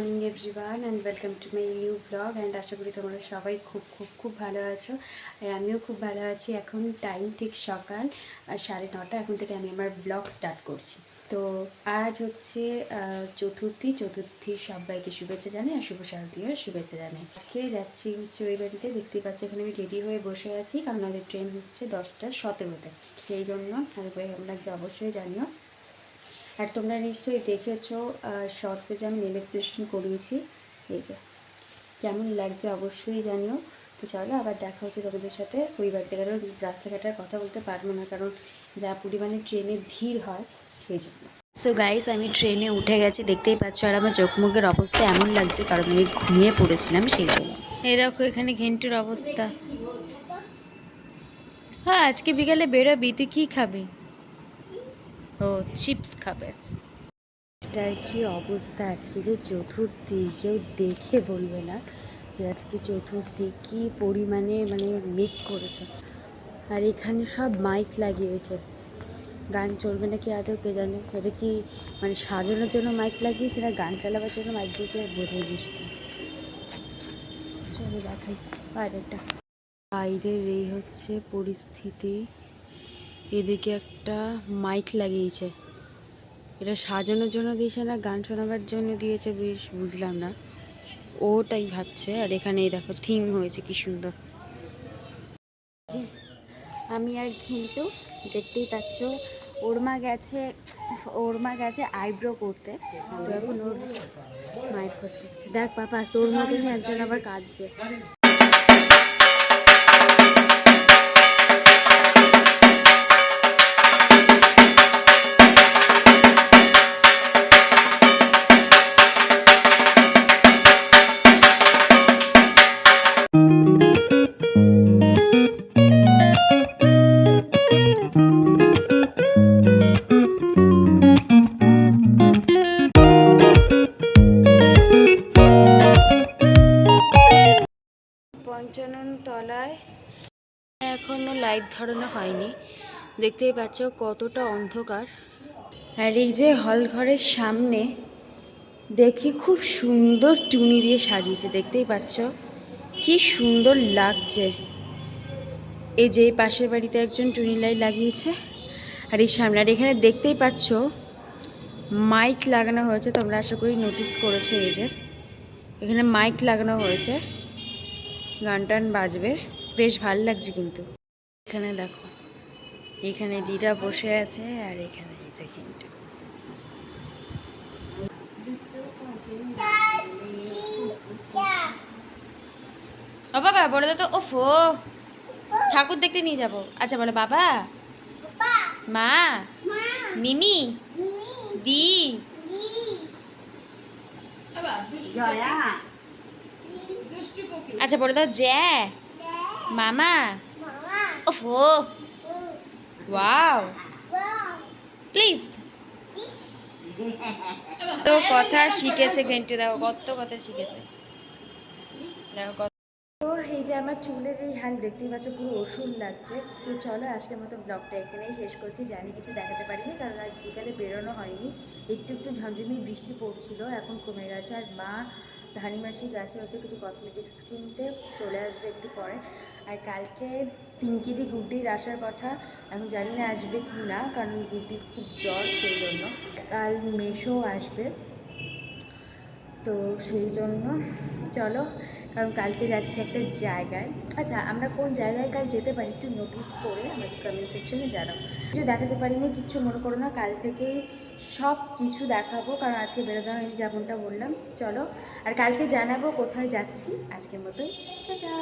Everyone and welcome to my new blog and আশা করি তোমরা সবাই খুব খুব খুব ভালো আছো। আর আমিও খুব ভালো আছি। এখন টাইম ঠিক সকাল সাড়ে নটা। এখন থেকে আমি আমার ব্লগ স্টার্ট করছি। তো আজ হচ্ছে চতুর্থী। চতুর্থী সবাইকে শুভেচ্ছা জানাই, আর শুভ শারদীয় শুভেচ্ছা জানাই। আজকে যাচ্ছি হচ্ছে ওই বাড়িতে দেখতেই পাচ্ছি, এখানে আমি রেডি হয়ে বসে আছি। কারণ আমাদের ট্রেন হচ্ছে দশটা সতেরোতে। সেই জন্য কেমন লাগছে অবশ্যই জানিও। আর তোমরা নিশ্চয়ই দেখেছ শর্টসে যে আমি ইলেকট্রিশিয়ান করিয়েছি এই যে। কেমন লাগছে অবশ্যই জানিও। তো চলো আবার দেখা হচ্ছে তোমাদের সাথে। ওই বাড়িতে কারণ রাস্তাঘাটের কথা বলতে পারব না কারণ যা পরিমাণে ট্রেনে ভিড় হয় সেই জন্য। সো গাইস আমি ট্রেনে উঠে গেছি দেখতেই পাচ্ছ আর আমার চোখ মুখের অবস্থা এমন লাগছে কারণ আমি ঘুমিয়ে পড়েছিলাম সেই জন্য। এরকম এখানে ঘেন্টুর অবস্থা। হ্যাঁ আজকে বিকালে বেরোবি তুই কী খাবি? চিপস খাবে। এটার কি অবস্থা? আজকে যে চতুর্থী, কেউ দেখে বলবে না যে আজকে চতুর্থী কি পরিমাণে মানে মেক করেছে। আর এখানে সব মাইক লাগিয়েছে। গান চলবে নাকি আদৌ কে জানে? এটা কি মানে সাজানোর জন্য মাইক লাগিয়েছে না গান চালাবার জন্য মাইক দিয়েছে? বোঝাই বুঝতে চলো দেখাই। বাইরেটা বাইরের এই হচ্ছে পরিস্থিতি। এদিকে একটা মাইক লাগিয়েছে। এটা সাজানোর জন্য দিয়েছে না, গান শোনাবার জন্য দিয়েছে বেশ, বুঝলাম না। ওটাই ভাবছে, আর এখানে দেখো থিম হয়েছে, কি সুন্দর। আমি আর কিন্তু দেখতেই পাচ্ছ ওর মা গেছে ওর মা গেছে আইব্রো করতে। তো এখন ওর মায়ের খোঁজ করছে। দেখ পাপা, তোর মতনই একজন আবার কাঁদছে। তলায়। এখনও লাইট ধরানো হয়নি। দেখতেই পাচ্ছ কতটা অন্ধকার। আর এই যে হল ঘরের সামনে, দেখি খুব সুন্দর টুনি দিয়ে সাজিয়েছে, দেখতেই পাচ্ছ? কি সুন্দর লাগছে। এই যে পাশের বাড়িতে একজন টুনি লাইট লাগিয়েছে, আর এই সামনে, আর এখানে দেখতেই পাচ্ছ, মাইক লাগানো হয়েছে, তোমরা আশা করি নোটিস করেছ এই যে। এখানে মাইক লাগানো হয়েছে। গান টান বাজবে। বেশ ভালো লাগছে কিন্তু। এখানে দেখো, এখানে দিদা বসে আছে আর এখানে যে কিন্তু বাবা দাও তো ওফো ঠাকুর দেখতে নিয়ে যাব। আচ্ছা বলো, বাবা। মা। মিমি। দি। আচ্ছা বলে দাও জ্যা। মামা। ওফো ওয়াও। প্লিজ। তো কথা শিখেছে, ঘেন্টে, দেখো, কত কথা শিখেছে। দেখো, কত তো এই যে আমার চুলের এই হাল দেখতেই পাচ্ছ, পুরো ওষুধ লাগছে। তো চলো, আজকের মতো ব্লগটা এখানেই শেষ করছি। জানি কিছু দেখাতে পারিনি, কারণ আজ বিকালে বেরোনো হয়নি। একটু একটু ঝমঝমি বৃষ্টি পড়ছিল, এখন কমে গেছে। আর মা ধানি মাসি গেছে হচ্ছে কিছু কসমেটিক্স কিনতে চলে আসবে একটু পরে। আর কালকে পিঙ্কিদি গুড্ডির আসার কথা, আমি জানি না আসবে কি না, কারণ গুড্ডির খুব জ্বর সেই জন্য। কাল মেশো আসবে। তো সেই জন্য, চলো কারণ কালকে যাচ্ছি একটা জায়গায়। আচ্ছা আমরা কোন জায়গায় কাল যেতে পারি একটু নোটিস করে আমাকে কমেন্ট সেকশনে জানাব কিছু দেখাতে পারিনি, কিচ্ছু মনে করো না, কাল থেকে সব কিছু দেখাবো, কারণ আজকে বেরোতে হয়নি যেমনটা বললাম। চলো, আর কালকে জানাব কোথায় যাচ্ছি, আজকের মতোই। টাটা!